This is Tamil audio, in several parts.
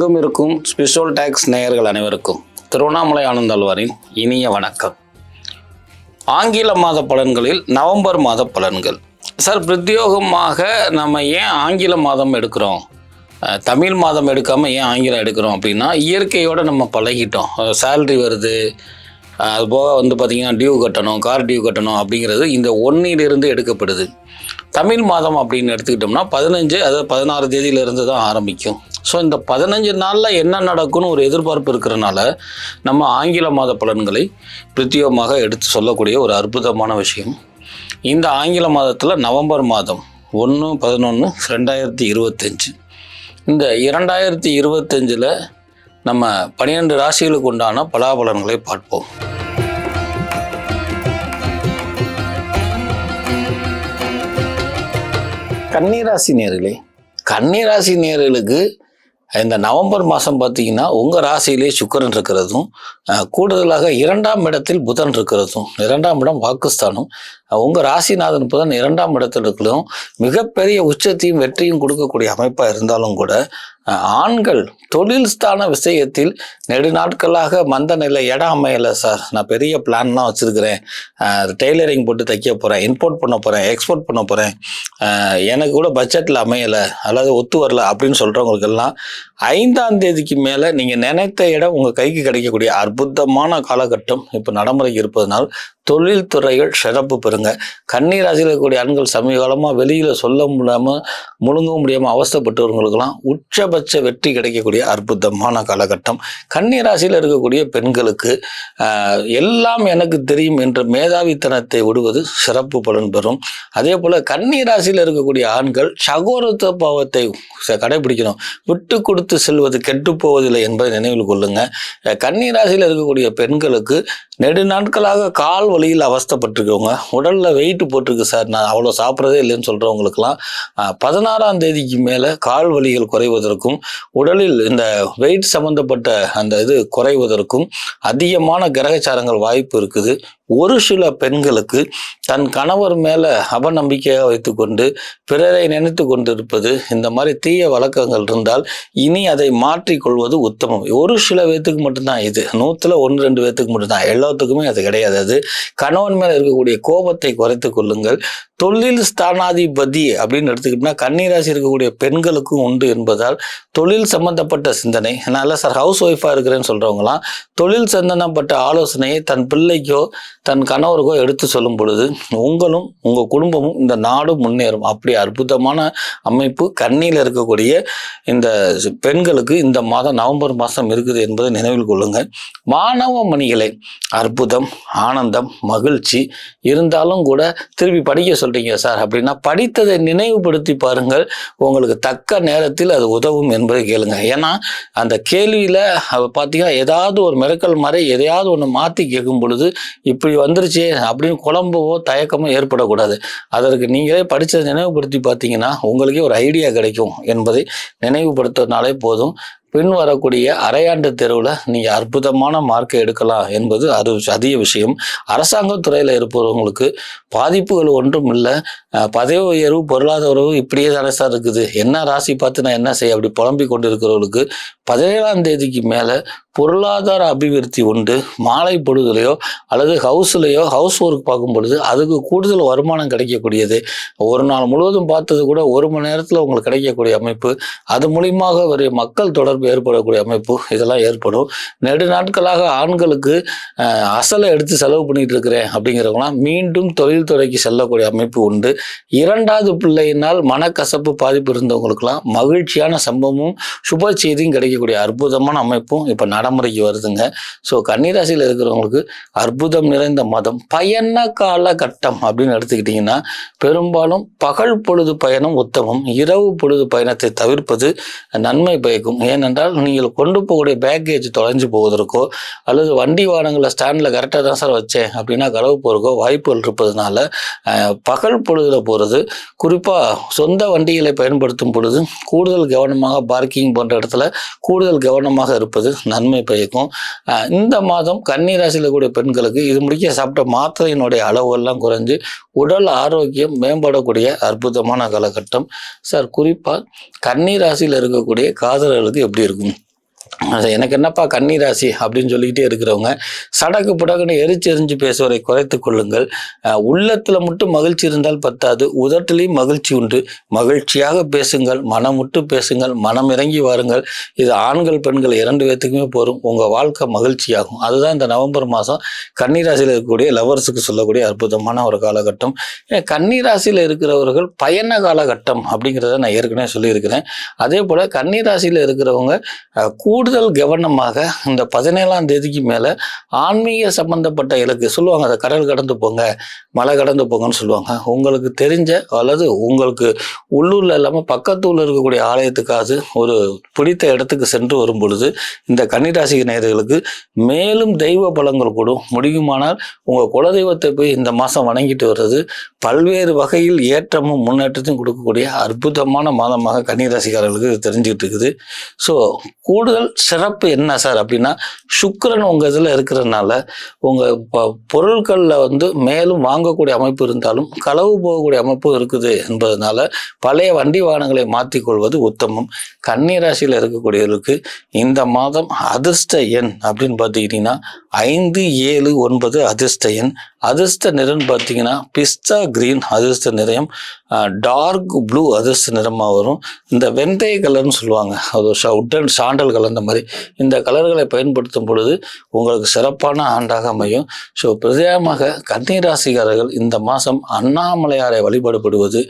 எங்கும் இருக்கும் ஸ்பெஷல் டேக்ஸ் நேயர்கள் அனைவருக்கும் திருவண்ணாமலை ஆனந்தாழ்வாரின் இனிய வணக்கம். ஆங்கில மாத பலன்களில் நவம்பர் மாத பலன்கள். சார் பிரத்யோகமாக நம்ம ஏன் ஆங்கில மாதம் எடுக்கிறோம்? தமிழ் மாதம் எடுக்காமல் ஏன் ஆங்கிலம் எடுக்கிறோம் அப்படின்னா இயற்கையோடு நம்ம பழகிட்டோம். சேல்ரி வருது. அது போக வந்து பார்த்திங்கன்னா டியூ கட்டணும் கார் டியூ கட்டணும் அப்படிங்கிறது இந்த ஒன்னிலிருந்து எடுக்கப்படுது. தமிழ் மாதம் அப்படின்னு எடுத்துக்கிட்டோம்னா பதினஞ்சு அதாவது பதினாறு தேதியிலிருந்து தான் ஆரம்பிக்கும். ஸோ இந்த பதினஞ்சு நாளில் என்ன நடக்கும்னு ஒரு எதிர்பார்ப்பு இருக்கிறனால நம்ம ஆங்கில மாத பலன்களை பிரத்யேகமாக எடுத்து சொல்லக்கூடிய ஒரு அற்புதமான விஷயம். இந்த ஆங்கில மாதத்தில் நவம்பர் மாதம் ஒன்று பதினொன்று ரெண்டாயிரத்தி இருபத்தஞ்சு. இந்த இரண்டாயிரத்தி இருபத்தஞ்சில் நம்ம பன்னிரெண்டு ராசிகளுக்கு உண்டான பலாபலன்களை பார்ப்போம். கன்னிராசி நேர்களே. கன்னிராசி நேர்களுக்கு இந்த நவம்பர் மாதம் பார்த்தீங்கன்னா உங்கள் ராசியிலே சுக்கரன் இருக்கிறதும் கூடுதலாக இரண்டாம் இடத்தில் புதன் இருக்கிறதும் இரண்டாம் இடம் வாக்குஸ்தானம். உங்கள் ராசிநாதன் புதன் இரண்டாம் இடத்தில் மிகப்பெரிய உச்சத்தையும் வெற்றியும் கொடுக்கக்கூடிய அமைப்பாக இருந்தாலும் கூட ஆண்கள் தொழில் ஸ்தான விஷயத்தில் நெடுநாட்களாக மந்த நிலை இடம் அமையலை சார் நான் பெரிய பிளான்லாம் வச்சுருக்கிறேன். டெய்லரிங் போட்டு தைக்க போகிறேன் இம்போர்ட் பண்ண போகிறேன் எக்ஸ்போர்ட் பண்ண போகிறேன் எனக்கு கூட பட்ஜெட்டில் அமையலை அல்லது ஒத்து வரல அப்படின்னு சொல்கிறவங்களுக்கெல்லாம் ஐந்தாம் தேதிக்கு மேலே நீங்கள் நினைத்த இடம் உங்கள் கைக்கு கிடைக்கக்கூடிய அற்புதமான காலகட்டம். இப்போ நடைமுறைக்கு இருப்பதனால் தொழில் துறைகள் சிறப்பு பெறுங்க கண்ணீர் ராசியில் இருக்கக்கூடிய ஆண்கள் சமீப காலமாக வெளியில் சொல்ல முடியாமல் முழுங்கவும் முடியாமல் அவஸ்தைப்பட்டவர்களுக்கெல்லாம் உச்சபட்ச வெற்றி கிடைக்கக்கூடிய அற்புதமான காலகட்டம். கன்னி ராசியில் இருக்கக்கூடிய பெண்களுக்கு எல்லாம் எனக்கு தெரியும் என்ற மேதாவித்தனத்தை விடுவது சிறப்பு பலன் பெறும். அதே போல் கன்னி ராசியில் இருக்கக்கூடிய ஆண்கள் சகோதரத்துவ பாவத்தை ச- கடைபிடிக்கணும். விட்டு கொடுத்து செல்வது கெட்டு போவதில்லை என்பதை நினைவில் கொள்ளுங்க. கன்னி ராசியில் இருக்கக்கூடிய பெண்களுக்கு நெடு நாட்களாக கால் அவஸ்தப்பட்டிருக்கவங்க உடல் உடலில் வெயிட் போட்டிருக்கு சார் நான் அவ்வளோ சாப்பிட்றதே இல்லைன்னு சொல்கிறவங்களுக்கெல்லாம் பதினாறாம் தேதிக்கு மேலே கால் வலிகள் குறைவதற்கும் உடலில் இந்த வெயிட் சம்மந்தப்பட்ட அந்த இது குறைவதற்கும் அதிகமான கிரகச்சாரங்கள் வாய்ப்பு இருக்குது. ஒரு சில பெண்களுக்கு தன் கணவர் மேலே அவநம்பிக்கையாக வைத்துக்கொண்டு பிறரை நினைத்து கொண்டிருப்பது இந்த மாதிரி தீய வழக்கங்கள் இருந்தால் இனி அதை மாற்றிக்கொள்வது உத்தமம். ஒரு சில பேத்துக்கு மட்டும்தான் இது. நூற்றுல ஒன்று ரெண்டு பேத்துக்கு மட்டும்தான். எல்லாத்துக்குமே அது கிடையாது. அது கணவன் மேலே இருக்கக்கூடிய கோபத்தை குறைத்து கொள்ளுங்கள். தொழில் ஸ்தானாதிபதி அப்படின்னு எடுத்துக்கிட்டோம்னா கன்னிராசி இருக்கக்கூடிய பெண்களுக்கும் உண்டு என்பதால் தொழில் சம்பந்தப்பட்ட சிந்தனை நான் சார் ஹவுஸ் ஒய்ஃபாக இருக்கிறேன்னு சொல்கிறவங்களாம் தொழில் சம்பந்தப்பட்ட ஆலோசனையை தன் பிள்ளைக்கோ தன் கணவருக்கோ எடுத்து சொல்லும் பொழுது உங்களும் உங்கள் குடும்பமும் இந்த நாடும் முன்னேறும். அப்படி அற்புதமான அமைப்பு கண்ணியில் இருக்கக்கூடிய இந்த பெண்களுக்கு இந்த மாதம் நவம்பர் மாதம் இருக்குது என்பதை நினைவில் கொள்ளுங்கள். மாணவ மணிகளை அற்புதம் ஆனந்தம் மகிழ்ச்சி இருந்தாலும் கூட திருப்பி படிக்க சொல்றீங்க சார் அப்படின்னா படித்ததை நினைவுபடுத்தி பாருங்கள். உங்களுக்கு தக்க நேரத்தில் அது உதவும் என்பதை கேளுங்க. ஏன்னா அந்த கேள்வியில் பார்த்தீங்கன்னா ஏதாவது ஒரு மிரக்கல் மாதிரி எதையாவது ஒன்று மாற்றி கேட்கும் பொழுது இப்படி வந்துருச்சே அப்படின்னு குழம்பவோ தயக்கமோ ஏற்படக்கூடாது. அதற்கு நீங்களே படித்ததை நினைவுபடுத்தி பார்த்தீங்கன்னா உங்களுக்கே ஒரு ஐடியா கிடைக்கும் என்பதை நினைவுபடுத்துறதுனாலே போதும். பின் வரக்கூடிய அரையாண்டு தேர்வில் நீங்கள் அற்புதமான மார்க்கை எடுக்கலாம் என்பது அது அதிக விஷயம். அரசாங்க துறையில் இருப்பவங்களுக்கு பாதிப்புகள் ஒன்றும் இல்லை. பதவி உயர்வு பொருளாதார உறவு இப்படியே தானே சார் இருக்குது. என்ன ராசி பார்த்து நான் என்ன செய்ய? அப்படி புலம்பிக் கொண்டு இருக்கிறவங்களுக்கு பதினேழாம் தேதிக்கு மேலே பொருளாதார அபிவிருத்தி உண்டு. மாலை பொழுதுலையோ அல்லது ஹவுஸ்லேயோ ஹவுஸ் ஒர்க் பார்க்கும் பொழுது அதுக்கு கூடுதல் வருமானம் கிடைக்கக்கூடியது. ஒரு நாள் முழுவதும் பார்த்தது கூட ஒரு மணி நேரத்தில் உங்களுக்கு கிடைக்கக்கூடிய அமைப்பு. அது மூலியமாக ஒரு மக்கள் தொடர்பு ஏற்படக்கூடிய அமைப்பு. இதெல்லாம் ஏற்படும். நெடு நாட்களாக ஆண்களுக்கு அசலை எடுத்து செலவு பண்ணிட்டு இருக்கிறேன் அப்படிங்கிறவங்களாம் மீண்டும் தொழில்துறைக்கு செல்லக்கூடிய அமைப்பு உண்டு. இரண்டாவது பிள்ளையினால் மனக்கசப்பு பாதிப்பு இருந்தவங்களுக்கெல்லாம் மகிழ்ச்சியான சம்பவமும் சுப செய்தியும் கிடைக்கக்கூடிய அற்புதமான அமைப்பும் இப்போ நடைமுறைக்கு வருதுங்க. ஸோ கன்னிராசியில் இருக்கிறவங்களுக்கு அற்புதம் நிறைந்த மதம் பயண காலகட்டம் அப்படின்னு எடுத்துக்கிட்டிங்கன்னா பெரும்பாலும் பகல் பொழுது பயணம் உத்தமம் இரவு பொழுது பயணத்தை தவிர்ப்பது நன்மை பயக்கும். ஏனென்றால் நீங்கள் கொண்டு போகக்கூடிய பேக்கேஜ் தொலைஞ்சு போவதற்கோ அல்லது வண்டி வாகனங்களை ஸ்டாண்டில் கரெக்டாக தான் சார் வச்சேன் அப்படின்னா களவு போகிறக்கோ வாய்ப்புகள் இருப்பதனால பகல் பொழுதில் போகிறது குறிப்பாக சொந்த வண்டிகளை பயன்படுத்தும் பொழுது கூடுதல் கவனமாக பார்க்கிங் போன்ற இடத்துல கூடுதல் கவனமாக இருப்பது நன்மை பயக்கும் இந்த மாதம் கன்னி ராசியில் கூடிய பெண்களுக்கு இது முடிக்க சாப்பிட்ட மாத்திரையினுடைய அளவெல்லாம் குறைஞ்சு உடல் ஆரோக்கியம் மேம்படக்கூடிய அற்புதமான காலகட்டம். சார் குறிப்பாக கன்னி ராசியில் இருக்கக்கூடிய காதலர்களுக்கு எப்படி இருக்கும்? எனக்கு என்னப்பா கன்னி ராசி அப்படின்னு சொல்லிக்கிட்டே இருக்கிறவங்க சடக்கு புடக்குன்னு எரிச்சு எரிஞ்சு பேசுவதை குறைத்து கொள்ளுங்கள். உள்ளத்தில் மட்டும் மகிழ்ச்சி இருந்தால் பத்தாது உதட்டிலையும் மகிழ்ச்சி உண்டு. மகிழ்ச்சியாக பேசுங்கள் மனம் விட்டு பேசுங்கள் மனம் இறங்கி வாருங்கள். இது ஆண்கள் பெண்கள் இரண்டு பேர்த்துக்குமே போகும் உங்கள் வாழ்க்கை மகிழ்ச்சியாகும். அதுதான் இந்த நவம்பர் மாதம் கன்னிராசியில் இருக்கக்கூடிய லவர்ஸுக்கு சொல்லக்கூடிய அற்புதமான ஒரு காலகட்டம். ஏன் கன்னிராசியில் இருக்கிறவர்கள் பயண காலகட்டம் அப்படிங்கிறத நான் ஏற்கனவே சொல்லியிருக்கிறேன். அதே போல் கன்னிராசியில் இருக்கிறவங்க கூடு கூடுதல் கவனமாக இந்த பதினேழாம் தேதிக்கு மேலே ஆன்மீக சம்பந்தப்பட்ட இலக்கு சொல்லுவாங்க அதை கடல் கடந்து போங்க மலை கடந்து போங்கன்னு சொல்லுவாங்க. உங்களுக்கு தெரிஞ்ச அல்லது உங்களுக்கு உள்ளூரில் இல்லாமல் பக்கத்து ஊரில் இருக்கக்கூடிய ஆலயத்துக்காவது ஒரு பிடித்த இடத்துக்கு சென்று வரும் பொழுது இந்த கன்னிராசி நேயர்களுக்கு மேலும் தெய்வ பலங்கள் கூடும். முடியுமானால் உங்கள் குலதெய்வத்தை போய் இந்த மாதம் வணங்கிட்டு வர்றது பல்வேறு வகையில் ஏற்றமும் முன்னேற்றத்தையும் கொடுக்கக்கூடிய அற்புதமான மாதமாக கன்னிராசிக்காரர்களுக்கு தெரிஞ்சுக்கிட்டு இருக்குது. ஸோ கூடுதல் சிறப்பு என்ன சார் அப்படின்னா சுக்கரன் உங்கள் இதில் இருக்கிறதுனால உங்கள் பொருட்களில் வந்து மேலும் வாங்கக்கூடிய அமைப்பு இருந்தாலும் களவு போகக்கூடிய அமைப்பு இருக்குது என்பதனால பழைய வண்டி வாகனங்களை மாற்றிக்கொள்வது உத்தமம். கன்னிராசியில் இருக்கக்கூடியவர்களுக்கு இந்த மாதம் அதிர்ஷ்ட எண் அப்படின்னு பார்த்துக்கிட்டிங்கன்னா ஐந்து ஏழு ஒன்பது அதிர்ஷ்ட எண். அதிர்ஷ்ட நிறம் பார்த்தீங்கன்னா பிஸ்தா கிரீன் அதிர்ஷ்ட நிறம் டார்க் ப்ளூ அதிர்ஷ்ட நிறமாக வரும். இந்த வெந்தய கலர்னு சொல்லுவாங்க. அது உட்டன் சாண்டல் கலர் இந்த மாதிரி. இந்த கலர்களை பயன்படுத்தும் பொழுது உங்களுக்கு சிறப்பான ஆண்டாக அமையும். ஸோ பிரதேகமாக கன்னிராசிக்காரர்கள் இந்த மாதம் அண்ணாமலையாரை வழிபாடுபடுவது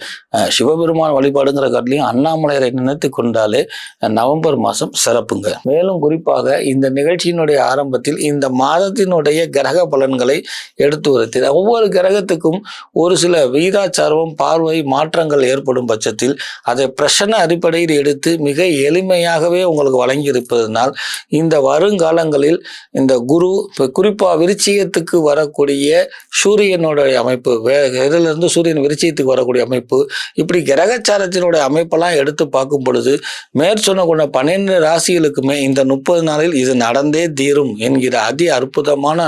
சிவபெருமான் வழிபாடுங்கிற காட்டிலையும் அண்ணாமலையாரை நினைத்து கொண்டாலே நவம்பர் மாதம் சிறப்புங்க. மேலும் குறிப்பாக இந்த நிகழ்ச்சியினுடைய ஆரம்பத்தில் இந்த மாதத்தினுடைய கிரக பலன்களை எடுத்து உரைத்தேன் ஒவ்வொரு கிரகத்துக்கும் ஒரு சில விகிதாச்சாரம் பார்வை மாற்றங்கள் ஏற்படும் பட்சத்தில் அதை பிரச்சனை அடிப்படையில் எடுத்து மிக எளிமையாகவே உங்களுக்கு வழங்கியிருப்பதனால் இந்த வருங்காலங்களில் இந்த குரு இப்போ குறிப்பாக விருச்சியத்துக்கு வரக்கூடிய சூரியனுடைய அமைப்பு வே இதிலிருந்து சூரியன் விருச்சியத்துக்கு வரக்கூடிய அமைப்பு இப்படி கிரகச்சாரத்தினுடைய அமைப்பெல்லாம் எடுத்து பார்க்கும் பொழுது மேற்சொன்ன கொண்ட பன்னெண்டு ராசிகளுக்குமே இந்த முப்பது நாளில் இது நடந்தே தீரும் என்கிற அதி அற்புதமான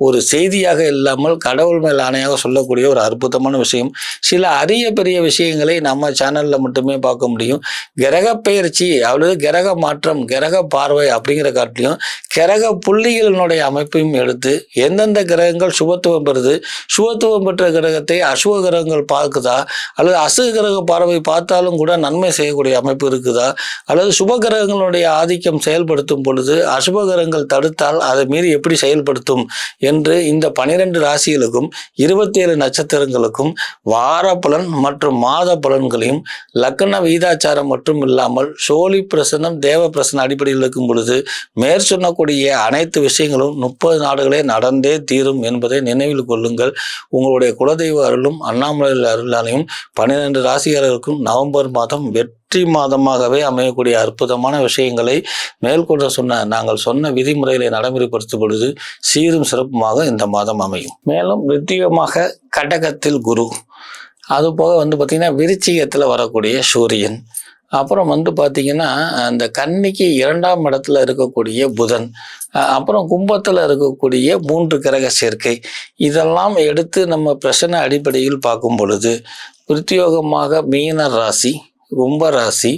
ஒரு செய்தியாக இல்லாமல் கடவுள் மேல் ஆணையாக சொல்லக்கூடிய ஒரு அற்புதமான விஷயம். சில அரிய பெரிய விஷயங்களை நம்ம சேனலில் மட்டுமே பார்க்க முடியும். கிரக பெயர்ச்சி அல்லது கிரக மாற்றம் கிரக பார்வை அப்படிங்கிற காட்டிலையும் கிரக புள்ளிகளினுடைய அமைப்பையும் எடுத்து எந்தெந்த கிரகங்கள் சுபத்துவம் பெறுது சுபத்துவம் பெற்ற கிரகத்தை அசுவ கிரகங்கள் பார்க்குதா அல்லது அசுக கிரக பார்வை பார்த்தாலும் கூட நன்மை செய்யக்கூடிய அமைப்பு இருக்குதா அல்லது சுப கிரகங்களுடைய ஆதிக்கம் செயல்படுத்தும் பொழுது அசுப கிரகங்கள் தடுத்தால் அதை மீறி எப்படி செயல்படுத்தும் என்று இந்த பனிரெண்டு ராசிகளுக்கும் இருபத்தேழு நட்சத்திரங்களுக்கும் வார பலன் மற்றும் மாத பலன்களையும் லக்கண வீதாச்சாரம் மட்டும் இல்லாமல் சோழி பிரசனம் தேவ பிரசனம் அடிப்படையில் இருக்கும் பொழுது மேற்சொன்னக்கூடிய அனைத்து விஷயங்களும் முப்பது நாடுகளே நடந்தே தீரும் என்பதை நினைவில் கொள்ளுங்கள். உங்களுடைய குலதெய்வ அருளும் அண்ணாமலை அருளாலையும் பன்னிரெண்டு ராசிகாரர்களுக்கும் நவம்பர் மாதம் வெற்றி மாதமாகவே அமையக்கூடிய அற்புதமான விஷயங்களை மேற்கொண்டு சொன்ன நாங்கள் சொன்ன விதிமுறைகளை நடைமுறைப்படுத்தும் பொழுது சீரும் சிறப்புமாக இந்த மாதம் அமையும். மேலும் வித்தியமாக கடகத்தில் குரு அது போக வந்து பார்த்திங்கன்னா விருச்சிகத்தில் வரக்கூடிய சூரியன் அப்புறம் வந்து பார்த்திங்கன்னா அந்த கன்னிக்கு இரண்டாம் இடத்துல இருக்கக்கூடிய புதன் அப்புறம் கும்பத்தில் இருக்கக்கூடிய மூன்று கிரக சேர்க்கை இதெல்லாம் எடுத்து நம்ம பிரச்சனை அடிப்படையில் பார்க்கும் பொழுது பிரத்யோகமாக மீன ராசி கும்ப ராசி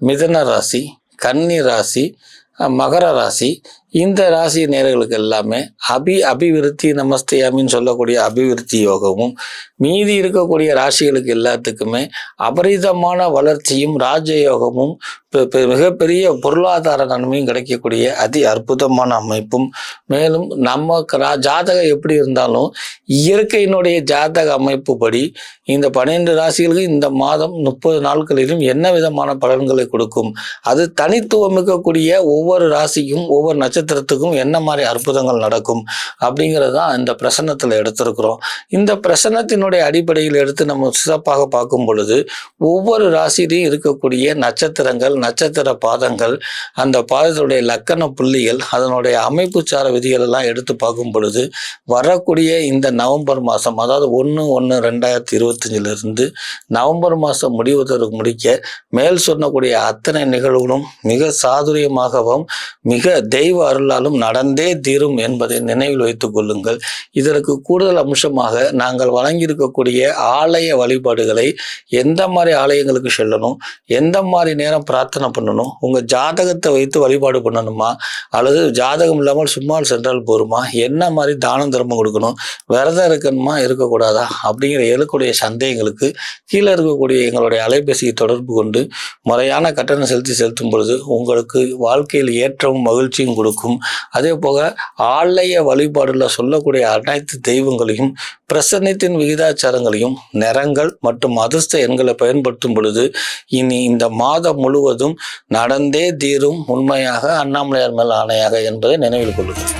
மிதன ராசி கன்னி ராசி மகர ராசி இந்த ராசி நேர்களுக்கு எல்லாமே அபி அபிவிருத்தி நமஸ்தேயாமின்னு சொல்லக்கூடிய அபிவிருத்தி யோகமும் மீதி இருக்கக்கூடிய ராசிகளுக்கு எல்லாத்துக்குமே அபரிதமான வளர்ச்சியும் ராஜயோகமும் மிகப்பெரிய பொருளாதார நன்மையும் கிடைக்கக்கூடிய அதி அற்புதமான அமைப்பும் மேலும் நம்ம ரா- ஜாதகம் எப்படி இருந்தாலும் இயற்கையினுடைய ஜாதக அமைப்பு படி இந்த பன்னிரெண்டு ராசிகளுக்கு இந்த மாதம் முப்பது நாட்களிலும் என்ன விதமான பலன்களை கொடுக்கும்? அது தனித்துவம் இருக்கக்கூடிய ஒவ்வொரு ராசிக்கும் ஒவ்வொரு நட்சத்திரத்துக்கும் என்ன மாதிரி அற்புதங்கள் நடக்கும்? அப்படிங்கிறது தான் இந்த பிரசன்னத்தில் எடுத்திருக்கிறோம். இந்த பிரசன்னத்தினுடைய அடிப்படையில் எடுத்து நம்ம சிறப்பாக பார்க்கும் பொழுது ஒவ்வொரு ராசியிலையும் இருக்கக்கூடிய நட்சத்திரங்கள் நட்சத்திர பாதங்கள் அந்த பாதத்துடைய லக்கண புள்ளிகள் அதனுடைய அமைப்பு சார விதிகள் எல்லாம் எடுத்து பார்க்கும் பொழுது வரக்கூடிய இந்த நவம்பர் மாதம் அதாவது ஒன்று ஒன்று ரெண்டாயிரத்தி இருபத்தஞ்சிலிருந்து நவம்பர் மாதம் முடிவதற்கு முடிக்க மேல் சொன்னக்கூடிய அத்தனை நிகழ்வுகளும் மிக சாதுரியமாகவும் மிக தெய்வ அருளாலும் நடந்தே தீரும் என்பதை நினைவில் வைத்துக் கொள்ளுங்கள். இதற்கு கூடுதல் அம்சமாக நாங்கள் வழங்கியிருக்கக்கூடிய ஆலய வழிபாடுகளை எந்த மாதிரி ஆலயங்களுக்கு செல்லணும் எந்த மாதிரி நேரம் பிரார்த்தனை பண்ணணும். உங்கள் ஜாதகத்தை வைத்து வழிபாடு பண்ணணுமா? அல்லது ஜாதகம் இல்லாமல் சும்மா சென்றால் போருமா? என்ன மாதிரி தானம் தர்மம் கொடுக்கணும்? விரதம் இருக்கணுமா? இருக்கக்கூடாதா? அப்படிங்கிற எழுக்கூடிய சந்தேகங்களுக்கு கீழே இருக்கக்கூடிய எங்களுடைய அலைபேசியை தொடர்பு கொண்டு முறையான கட்டணம் செலுத்தி செலுத்தும் பொழுது உங்களுக்கு வாழ்க்கையில் ஏற்றமும் மகிழ்ச்சியும் கொடுக்கும். அதே போக ஆலய வழிபாடுல சொல்லக்கூடிய அனைத்து தெய்வங்களையும் பிரசன்னத்தின் விகிதாச்சாரங்களையும் நிறங்கள் மற்றும் அதிர்ஷ்ட எண்களை பயன்படுத்தும் பொழுது இனி இந்த மாதம் முழுவதும் முழுவதும் நடந்தே தீரும் உண்மையாக அண்ணாமலையார் மேல் ஆணையாக என்பதை நினைவில் கொள்ளுங்கள்.